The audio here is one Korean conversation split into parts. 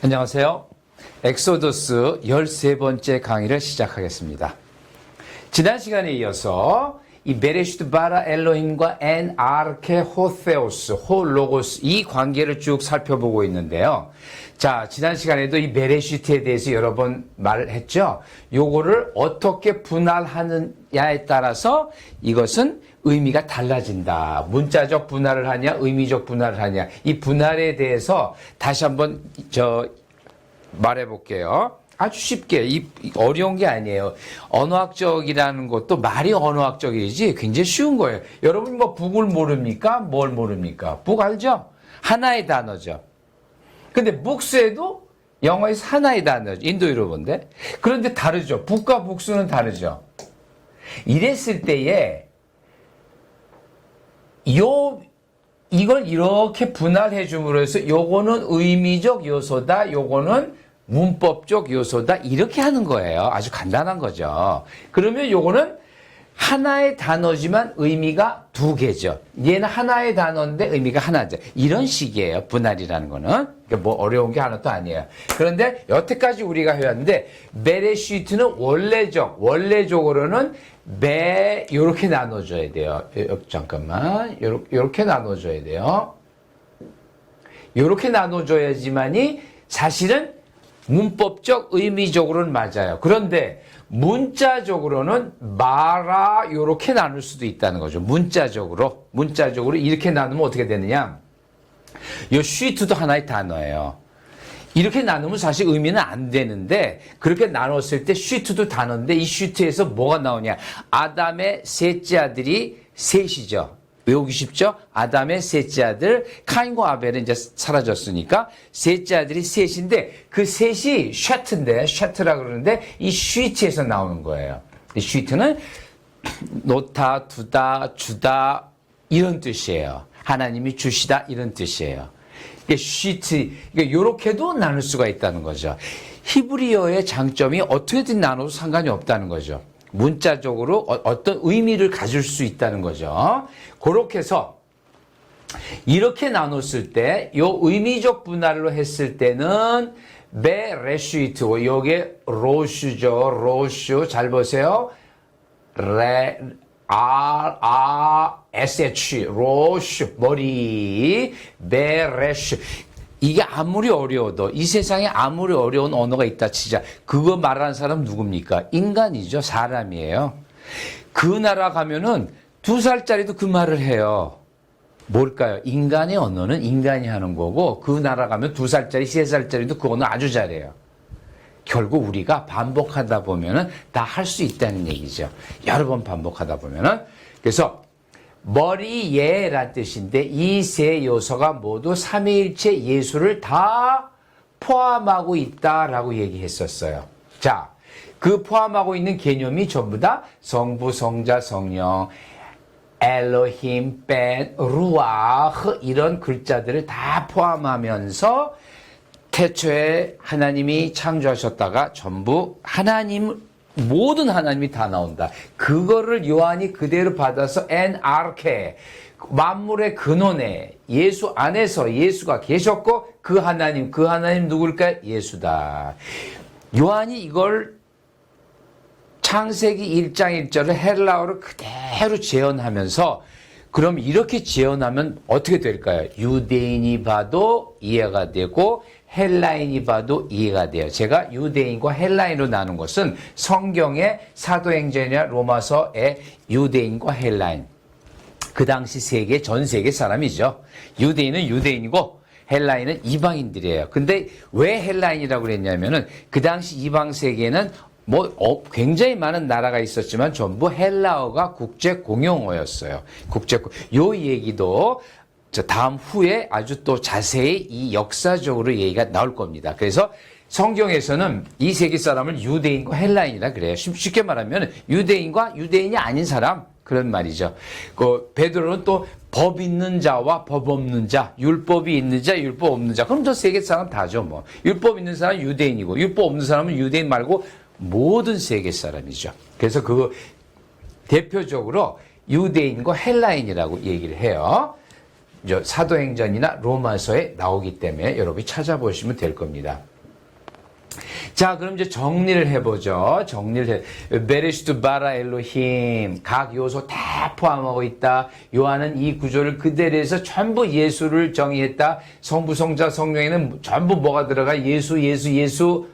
안녕하세요. 엑소더스 13번째 강의를 시작하겠습니다. 지난 시간에 이어서 이 베레시트 바라 엘로힘과 엔 아르케 호세오스, 홀로고스 이 관계를 쭉 살펴보고 있는데요. 자, 지난 시간에도 이 베레시트에 대해서 여러 번 말했죠. 요거를 어떻게 분할하느냐에 따라서 이것은 의미가 달라진다. 문자적 분할을 하냐, 의미적 분할을 하냐. 이 분할에 대해서 다시 한번 저 말해 볼게요. 아주 쉽게 이이 어려운 게 아니에요. 언어학적이라는 것도 말이 언어학적이지 굉장히 쉬운 거예요. 여러분 뭐 북을 모릅니까? 뭘 모릅니까? 북 알죠? 하나의 단어죠. 근데 북스에도 영어에서 하나의 단어죠. 인도 유럽어인데. 그런데 다르죠. 북과 북수는 다르죠. 이랬을 때에 요 이걸 이렇게 분할해 줌으로써 요거는 의미적 요소다, 요거는 문법적 요소다 이렇게 하는 거예요. 아주 간단한 거죠. 그러면 요거는 하나의 단어지만 의미가 두 개죠. 얘는 하나의 단어인데 의미가 하나죠. 이런 식이에요. 분할이라는 거는. 그러니까 뭐 어려운 게 하나도 아니에요. 그런데 여태까지 우리가 해왔는데 메레시트는 원래적, 원래적으로는 매 요렇게 나눠줘야 돼요. 요- 잠깐만. 요렇게 나눠줘야 돼요. 요렇게 나눠줘야지만이 사실은 문법적 의미적으로는 맞아요. 그런데 문자적으로는 마라 요렇게 나눌 수도 있다는 거죠. 문자적으로 문자적으로 이렇게 나누면 어떻게 되느냐? 요 쉬트도 하나의 단어예요. 이렇게 나누면 사실 의미는 안 되는데 그렇게 나눴을 때 쉬트도 단어인데 이 쉬트에서 뭐가 나오냐? 아담의 셋째 아들이 셋이죠. 외우기 쉽죠? 아담의 셋째 아들 카인과 아벨은 이제 사라졌으니까 셋째 아들이 셋인데 그 셋이 쉐트인데 쉐트라 그러는데 이 쉬트에서 나오는 거예요. 이 쉬트는 놓다, 두다, 주다 이런 뜻이에요. 하나님이 주시다 이런 뜻이에요. 이게 요렇게도 나눌 수가 있다는 거죠. 히브리어의 장점이 어떻게든 나눠도 상관이 없다는 거죠. 문자적으로 어- 어떤 의미를 가질 수 있다는 거죠. 그렇게 해서 이렇게 나눴을 때, 요 의미적 분할로 했을 때는 베레슈이트, 요게 로슈죠. 로슈. 잘 보세요. 레, R, R, S, H, 로슈, 머리, 베레슈. 이게 아무리 어려워도, 이 세상에 아무리 어려운 언어가 있다 치자. 그거 말하는 사람 누굽니까? 인간이죠. 사람이에요. 그 나라 가면은 두 살짜리도 그 말을 해요. 뭘까요? 인간의 언어는 인간이 하는 거고, 그 나라 가면 두 살짜리, 세 살짜리도 그 언어 아주 잘해요. 결국 우리가 반복하다 보면은 다 할 수 있다는 얘기죠. 여러 번 반복하다 보면은. 그래서 머리예란 뜻인데 이 세 요소가 모두 삼위일체 예수를 다 포함하고 있다라고 얘기했었어요. 자, 그 포함하고 있는 개념이 전부 다 성부, 성자, 성령, 엘로힘, 벤, 루아흐 이런 글자들을 다 포함하면서 태초에 하나님이 창조하셨다가 전부 하나님 모든 하나님이 다 나온다. 그거를 요한이 그대로 받아서 엔아르케 만물의 근원에 예수 안에서 예수가 계셨고 그 하나님 그 하나님 누굴까? 예수다. 요한이 이걸 창세기 1장 1절을 헬라어로 그대로 재현하면서 그럼 이렇게 재현하면 어떻게 될까요? 유대인이 봐도 이해가 되고 헬라인이 봐도 이해가 돼요. 제가 유대인과 헬라인으로 나눈 것은 성경의 사도행전이나 로마서의 유대인과 헬라인. 그 당시 세계, 전 세계 사람이죠. 유대인은 유대인이고 헬라인은 이방인들이에요. 근데 왜 헬라인이라고 그랬냐면은 그 당시 이방 세계는 뭐 어, 굉장히 많은 나라가 있었지만 전부 헬라어가 국제 공용어였어요. 국제 공- 요 얘기도 저 다음 후에 아주 또 자세히 이 역사적으로 얘기가 나올 겁니다. 그래서 성경에서는 이 세계 사람을 유대인과 헬라인이라 그래요. 쉽- 쉽게 말하면 유대인과 유대인이 아닌 사람 그런 말이죠. 그 베드로는 또 법 있는 자와 법 없는 자, 율법이 있는 자, 율법 없는 자. 그럼 저 세계 사람 다죠, 뭐. 율법 있는 사람은 유대인이고, 율법 없는 사람은 유대인 말고 모든 세계 사람이죠. 그래서 그 대표적으로 유대인과 헬라인이라고 얘기를 해요. 저 사도행전이나 로마서에 나오기 때문에 여러분이 찾아보시면 될 겁니다. 자, 그럼 이제 정리를 해보죠. 정리를 해. 베리스투 바라 엘로힘. 각 요소 다 포함하고 있다. 요한은 이 구조를 그대로 해서 전부 예수를 정의했다. 성부, 성자, 성령에는 전부 뭐가 들어가? 예수, 예수, 예수.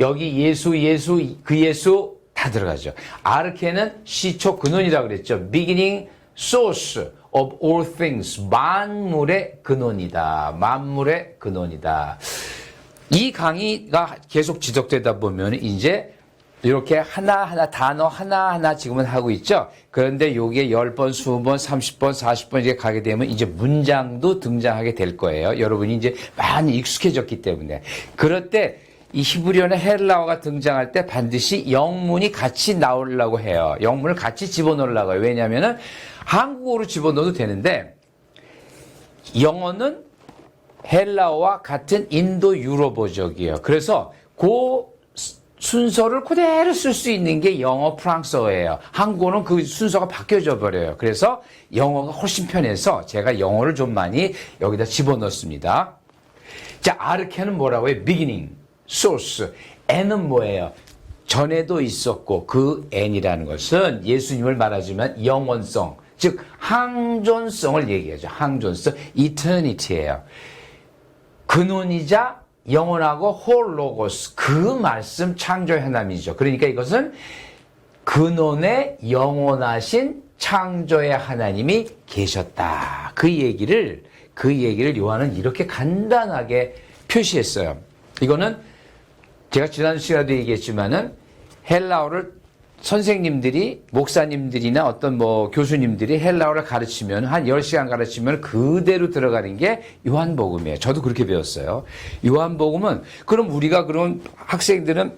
여기 예수, 예수, 그 예수 다 들어가죠. 아르케는 시초 근원이라고 그랬죠. beginning source of all things. 만물의 근원이다. 만물의 근원이다. 이 강의가 계속 지속되다 보면 이제 이렇게 하나하나 단어 하나하나 지금은 하고 있죠. 그런데 요게 10번, 20번, 30번, 40번 이렇게 가게 되면 이제 문장도 등장하게 될 거예요. 여러분이 이제 많이 익숙해졌기 때문에. 그럴 때 이 히브리어나 헬라어가 등장할 때 반드시 영문이 같이 나오려고 해요. 영문을 같이 집어넣으려고 해요. 왜냐면은 한국어로 집어넣어도 되는데 영어는 헬라어와 같은 인도 유럽어적이에요. 그래서 그 순서를 그대로 쓸 수 있는 게 영어 프랑스어예요. 한국어는 그 순서가 바뀌어져 버려요. 그래서 영어가 훨씬 편해서 제가 영어를 좀 많이 여기다 집어넣습니다. 자, 아르케는 뭐라고 해요? beginning, source. n은 뭐예요? 전에도 있었고 그 n이라는 것은 예수님을 말하지만 영원성, 즉 항존성을 얘기하죠. 항존성, eternity예요. 근원이자 영원하고 홀로고스 그 말씀 창조의 하나님이죠. 그러니까 이것은 근원의 영원하신 창조의 하나님이 계셨다. 그 얘기를 그 얘기를 요한은 이렇게 간단하게 표시했어요. 이거는 제가 지난 시간에도 얘기했지만은 헬라어를 선생님들이 목사님들이나 어떤 뭐 교수님들이 헬라어를 가르치면 한 10시간 가르치면 그대로 들어가는 게 요한복음이에요. 저도 그렇게 배웠어요. 요한복음은 그럼 우리가 그런 학생들은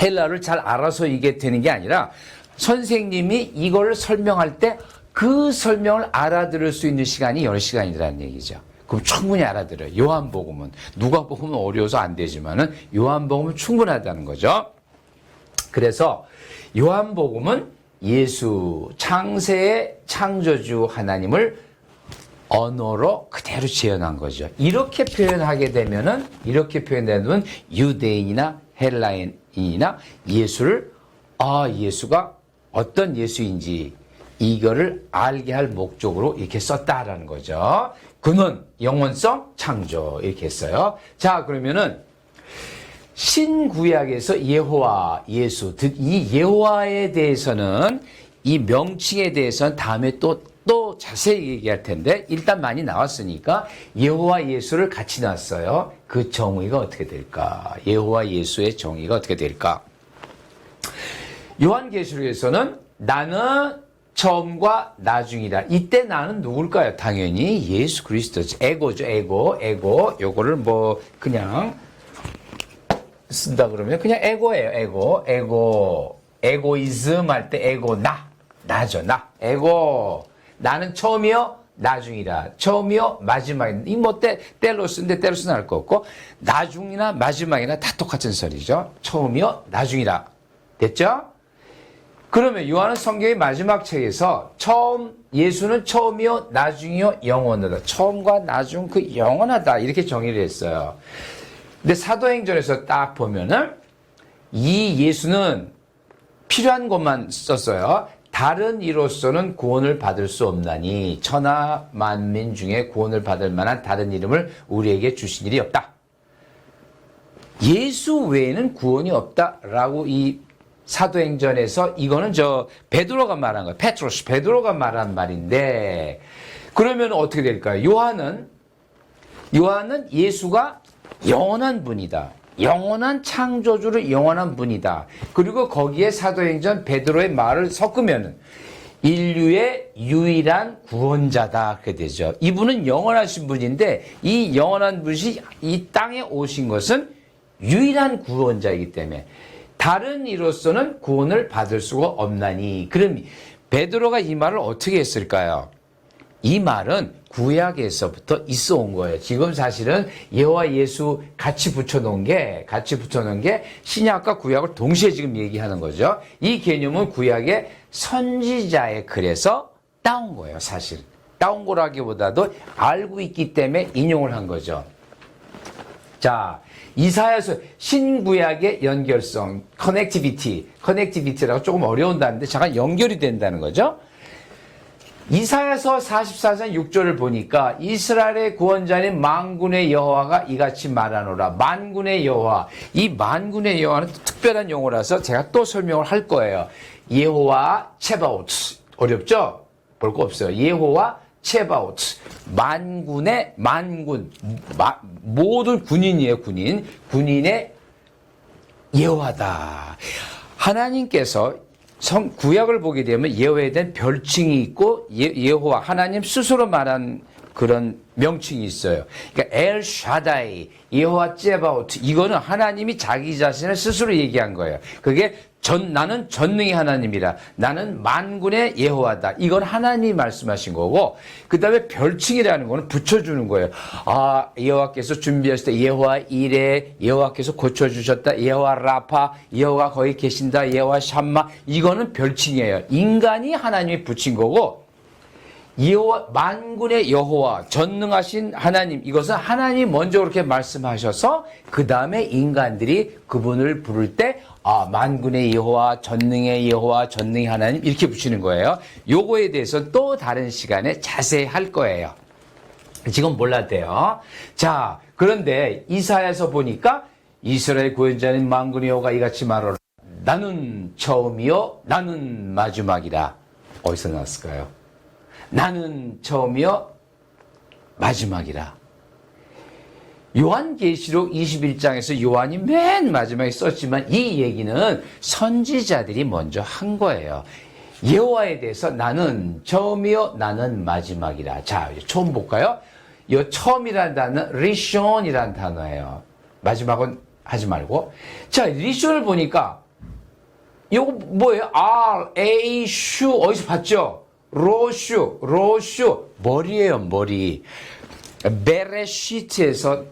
헬라어를 잘 알아서 이게 되는 게 아니라 선생님이 이걸 설명할 때 그 설명을 알아들을 수 있는 시간이 10시간이라는 얘기죠. 그럼 충분히 알아들어요. 요한복음은 누가복음은 어려워서 안 되지만은 요한복음은 충분하다는 거죠. 그래서 요한복음은 예수 창세의 창조주 하나님을 언어로 그대로 재현한 거죠. 이렇게 표현하게 되면은 이렇게 표현되면 유대인이나 헬라인이나 예수를 아 예수가 어떤 예수인지 이거를 알게 할 목적으로 이렇게 썼다라는 거죠. 근원, 영원성, 창조 이렇게 했어요. 자 그러면은 신구약에서 예호와 예수, 즉 이 예호와에 대해서는 이 명칭에 대해서는 다음에 또, 또 자세히 얘기할 텐데 일단 많이 나왔으니까 예호와 예수를 같이 놨어요. 그 정의가 어떻게 될까? 예호와 예수의 정의가 어떻게 될까? 요한계시록에서는 나는 처음과 나중이다. 이때 나는 누굴까요? 당연히 예수 그리스도죠. 에고죠, 에고, 에고. 요거를 뭐 그냥 쓴다 그러면 그냥 에고예요. 에고, 에고, 에고이즘 할 때 에고 나, 나죠, 나. 에고. 나는 처음이요, 나중이다. 처음이요, 마지막이다. 이뭐 텔로스인데 텔로스는 할거 없고 나중이나 마지막이나 다 똑같은 소리죠. 처음이요, 나중이다. 됐죠? 그러면 요한은 성경의 마지막 책에서 처음 예수는 처음이요, 나중이요, 영원하다. 처음과 나중 그 영원하다 이렇게 정의를 했어요. 근데 사도행전에서 딱 보면은 이 예수는 필요한 것만 썼어요. 다른 이로서는 구원을 받을 수 없나니 천하 만민 중에 구원을 받을 만한 다른 이름을 우리에게 주신 일이 없다. 예수 외에는 구원이 없다라고 이 사도행전에서 이거는 저 베드로가 말한 거예요. 페트로스 베드로가 말한 말인데 그러면 어떻게 될까요? 요한은 요한은 예수가 영원한 분이다. 영원한 창조주를 영원한 분이다. 그리고 거기에 사도행전 베드로의 말을 섞으면은 인류의 유일한 구원자다. 그렇게 되죠. 이분은 영원하신 분인데 이 영원한 분이 이 땅에 오신 것은 유일한 구원자이기 때문에 다른 이로서는 구원을 받을 수가 없나니. 그럼 베드로가 이 말을 어떻게 했을까요? 이 말은 구약에서부터 있어 온 거예요. 지금 사실은 예와 예수 같이 붙여놓은 게, 같이 붙여놓은 게 신약과 구약을 동시에 지금 얘기하는 거죠. 이 개념은 구약의 선지자의 글에서 따온 거예요, 사실. 따온 거라기보다도 알고 있기 때문에 인용을 한 거죠. 자, 이사야서 신구약의 연결성, 커넥티비티, 커넥티비티라고 조금 어려운 단어인데 잠깐 연결이 된다는 거죠. 이사야서 44장 6절을 보니까 이스라엘의 구원자인 만군의 여호와가 이같이 말하노라. 만군의 여호와. 이 만군의 여호와는 특별한 용어라서 제가 또 설명을 할 거예요. 예호와 체바오트. 어렵죠? 볼 거 없어요. 예호와 체바오트. 만군의 만군. 마- 모든 군인이에요, 군인. 군인의 예호하다. 하나님께서 성 구약을 보게 되면 예호에 대한 별칭이 있고 예, 예호와 하나님 스스로 말한 그런 명칭이 있어요. 그러니까 엘 샤다이, 예호와 제바오트 이거는 하나님이 자기 자신을 스스로 얘기한 거예요. 그게 전 나는 전능의 하나님이라. 나는 만군의 예호하다. 이건 하나님이 말씀하신 거고 그다음에 별칭이라는 거는 붙여 주는 거예요. 아, 여호와께서 준비하실 때 예호와 이레, 여호와께서 고쳐 주셨다. 예호와 라파, 여호와 거기 계신다. 예호와 샴마. 이거는 별칭이에요. 인간이 하나님이 붙인 거고 여호와 만군의 여호와 전능하신 하나님 이것은 하나님 먼저 그렇게 말씀하셔서 그 다음에 인간들이 그분을 부를 때 아, 만군의 여호와 전능의 여호와 전능의 하나님 이렇게 붙이는 거예요. 요거에 대해서 또 다른 시간에 자세히 할 거예요. 지금 몰랐대요. 자, 그런데 이사야서 보니까 이스라엘 구원자는 만군의 여호가 이같이 말하라. 나는 처음이요, 나는 마지막이라. 어디서 나왔을까요? 나는 처음이요 마지막이라. 요한계시록 21장에서 요한이 맨 마지막에 썼지만 이 얘기는 선지자들이 먼저 한 거예요. 여호와에 대해서 나는 처음이요 나는 마지막이라. 자, 이제 처음 볼까요? 요 처음이라는 단어는 리숀이라는 단어예요. 마지막은 하지 말고. 자, 리숀을 보니까 요거 뭐예요? R, A, 슈 어디서 봤죠? 로슈, 로슈 머리예요, 머리. 베레시트에서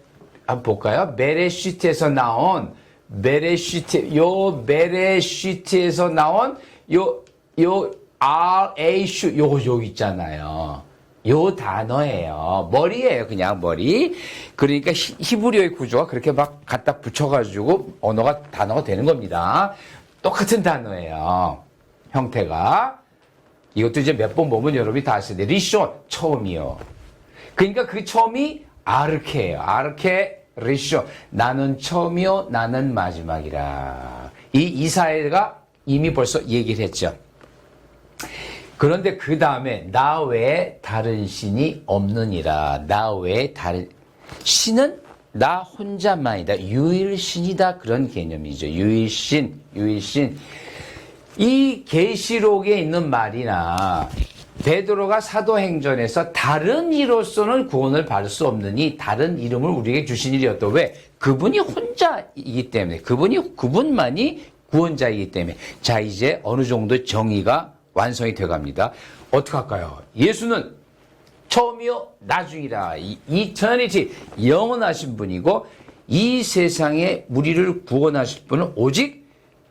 한번 볼까요? 베레시트에서 나온 베레시트 요 베레시트에서 나온 요 요 R, A, 슈 요거 요 있잖아요. 요 단어예요. 머리예요, 그냥 머리. 그러니까 히- 히브리어의 구조가 그렇게 막 갖다 붙여가지고 언어가 단어가 되는 겁니다. 똑같은 단어예요. 형태가. 이것도 이제 몇 번 보면 여러분이 다 아시는데 리쇼 처음이요. 그러니까 그 처음이 아르케예요. 아르케 리쇼. 나는 처음이요. 나는 마지막이라. 이 이사야가 이미 벌써 얘기를 했죠. 그런데 그 다음에 나 외에 다른 신이 없느니라. 나 외에 다른 신은 나 혼자만이다. 유일신이다. 그런 개념이죠. 유일신, 유일신. 이 계시록에 있는 말이나 베드로가 사도행전에서 다른 이로서는 구원을 받을 수 없느니 다른 이름을 우리에게 주신 일이었다. 왜? 그분이 혼자이기 때문에 그분이 그분만이 구원자이기 때문에 자 이제 어느 정도 정의가 완성이 돼 갑니다. 어떻게 할까요? 예수는 처음이요 나중이라 이 이터니티 영원하신 분이고 이 세상에 우리를 구원하실 분은 오직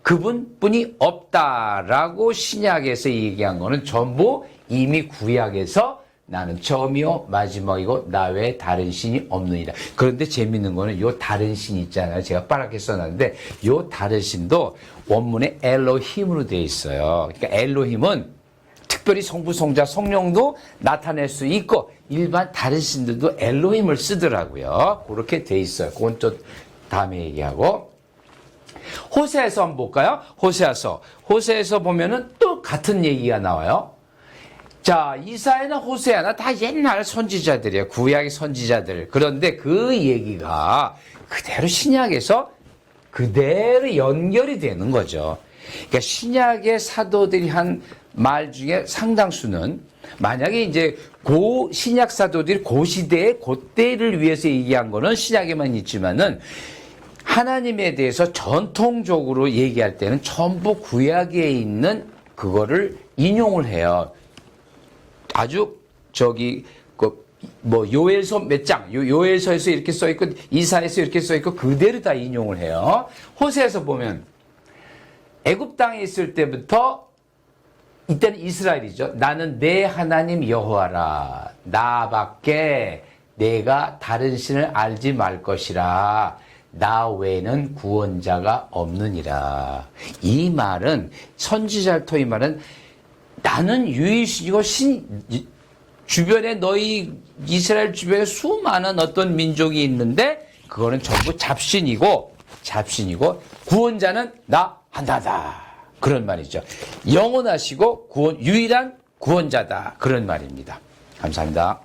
그분뿐이 없다라고 신약에서 얘기한 거는 전부 이미 구약에서 나는 처음이요 마지막이고 나 외에 다른 신이 없느니라. 그런데 재밌는 거는 요 다른 신 있잖아요. 제가 빠르게 써놨는데 요 다른 신도 원문에 엘로힘으로 되어 있어요. 그러니까 엘로힘은 특별히 성부, 성자, 성령도 나타낼 수 있고 일반 다른 신들도 엘로힘을 쓰더라고요. 그렇게 돼 있어요. 그건 또 다음에 얘기하고 호세에서 한번 볼까요? 호세에서 호세에서 보면은 또 같은 얘기가 나와요. 자, 이사야나 호세아나 다 옛날 선지자들이에요. 구약의 선지자들. 그런데 그 얘기가 그대로 신약에서 그대로 연결이 되는 거죠. 그러니까 신약의 사도들이 한 말 중에 상당수는 만약에 이제 고 신약 사도들이 고 시대의 고 때를 위해서 얘기한 거는 신약에만 있지만은 하나님에 대해서 전통적으로 얘기할 때는 전부 구약에 있는 그거를 인용을 해요. 아주 저기 그뭐 요엘서 몇 장, 요 요엘서에서 이렇게 써 있고 이사에서 이렇게 써 있고 그대로 다 인용을 해요. 호세에서 보면 애굽 땅에 있을 때부터 이때는 이스라엘이죠. 나는 내 하나님 여호와라. 나밖에 내가 다른 신을 알지 말 것이라. 나 외에는 구원자가 없느니라. 이 말은 선지자를 통해 말은 나는 유일신이고 신 주변에 너희 이스라엘 주변에 수많은 어떤 민족이 있는데 그거는 전부 잡신이고 잡신이고 구원자는 나 하나다. 그런 말이죠. 영원하시고 구원 유일한 구원자다. 그런 말입니다. 감사합니다.